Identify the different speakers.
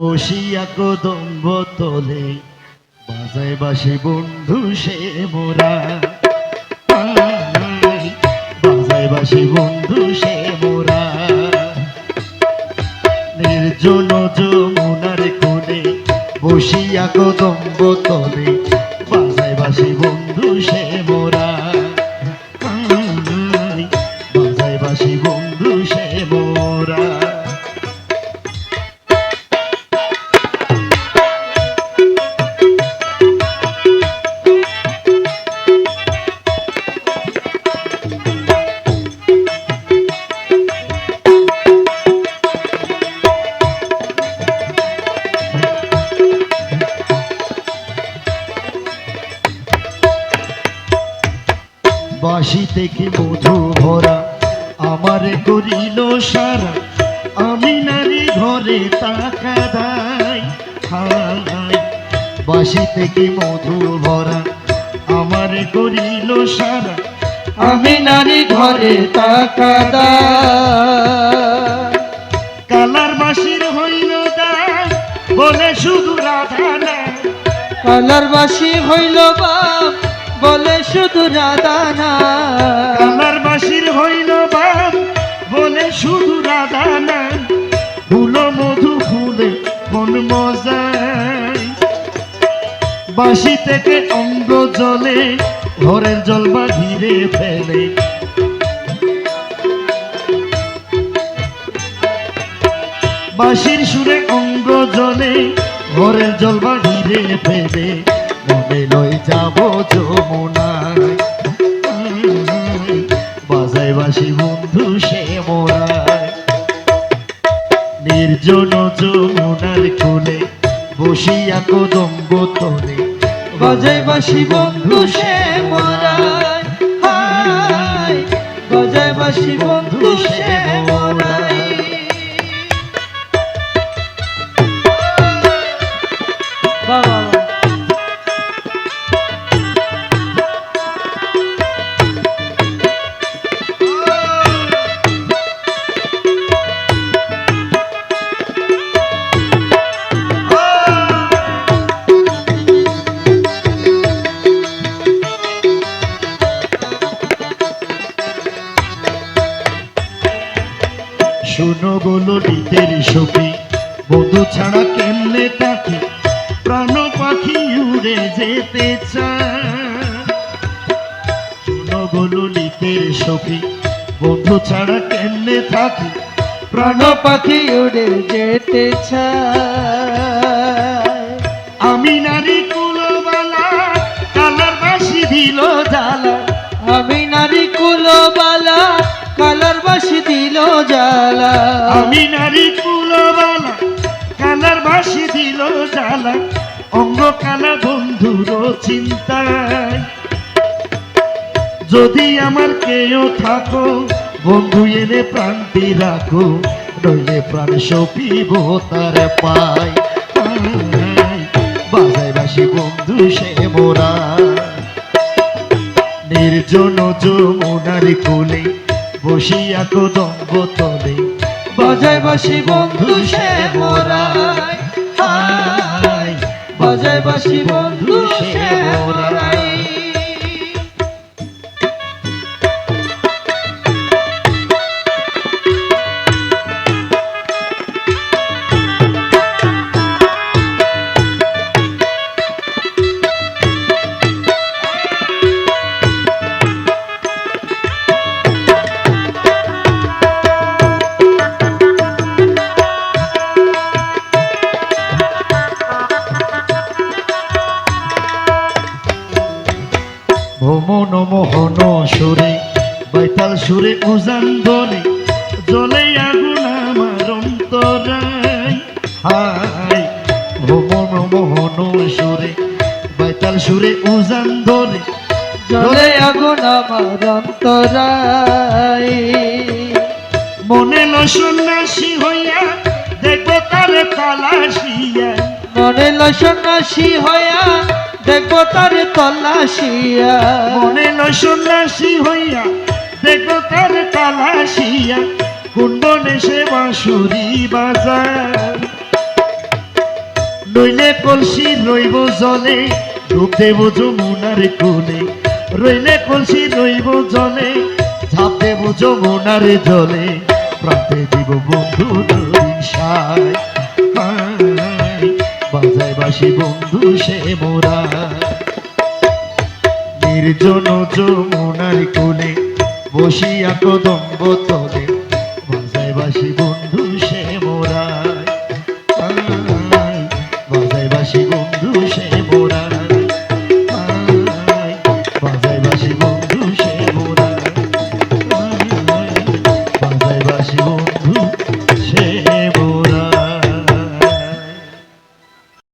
Speaker 1: বসিয়া কদম্ব তলে, বাজায় বাসে বন্ধু সে মোরা। বাজায় বাসে বন্ধু সে মোরা। নির্জন যমুনার কোণে বসিয়া কদম্ব তলে বাসি থেকে মধু ভরা, আমারে করিল সারা। আমি নারী ঘরে টাকা দাই হাই বাসি থেকে মধু ভরা, আমারে করিল সারা।
Speaker 2: আমি নারী ঘরে টাকা
Speaker 1: কালার বাসির হইল দাই বলে শুধু রাধা
Speaker 2: কালার বাসি হইল বাপ, বলে শুধু
Speaker 1: বাসি থেকে অঙ্গ জলে ঘরের জল বা ঘিরে ফেলে। বাঁশির সুরে অঙ্গ জলে ঘরের জল বা ঘিরে ফেলে। মনে লই যাব যমুনায় নির্জন যমুনার কোলে বসিয়া কদম্ব তলে
Speaker 2: বাজাই বাসি বন্ধু সে হাই বাজাই বাসি বন্ধু সে
Speaker 1: বলো নিতের বধু ছাড়া কেমনে থাকি প্রাণ পাখি উড়ে যেতে চায়। নিতের সখী, বন্ধু ছাড়া কেমনে থাকি?
Speaker 2: প্রাণ পাখি উড়ে যেতে চায়।
Speaker 1: জ্বালা।
Speaker 2: আমি নারী কুলবালা কালার বাসি দিল জ্বালা।
Speaker 1: অঙ্গ কালা বন্ধুর চিন্তায়। যদি আমার কেউ থাকো, বন্ধু এনে প্রান্তি রাখো, নইলে প্রাণ সপিব তার পাই বাজায় বাসি বন্ধু সে মোরা। নির্জন যমুনার কোলে বসিয়া কদম্ব তলে।
Speaker 2: বাজায় বাসি বন্ধু সে মোরাই। বজায় বাসি বন্ধু সে মোরাই
Speaker 1: ভ্রমণ মোহন সুরে, বৈতাল সুরে উজান দলে জলে আগুন আমার অন্তরায়। হাই ভ্রমণ মোহন সুরে, বৈতাল সুরে উজান দলে
Speaker 2: জলে আগুন আমার অন্তরাই
Speaker 1: মনে লো সন্ন্যাসী হইয়া দেখব তারে তালাশিয়া
Speaker 2: মনে লসন্যাসী হইয়া দেখব তার তল্লাশিয়া
Speaker 1: মনে লো সন্ন্যাসী হইয়া দেখব তারে তালাশিয়া কুণ্ডনে সে বাঁশুরি বাজার। নইলে কলসি রইব জলে, ডুব দেব যমুনার কোলে। রইলে কলসি রইব জলে, ঝাঁপ দেব যমুনার জলে। প্রান্তে দিব বন্ধু সায়। বাজায় বাসি বন্ধু সে মোরা। নির্জন যমুনার কোলে বসিয়া কদম্ব তলে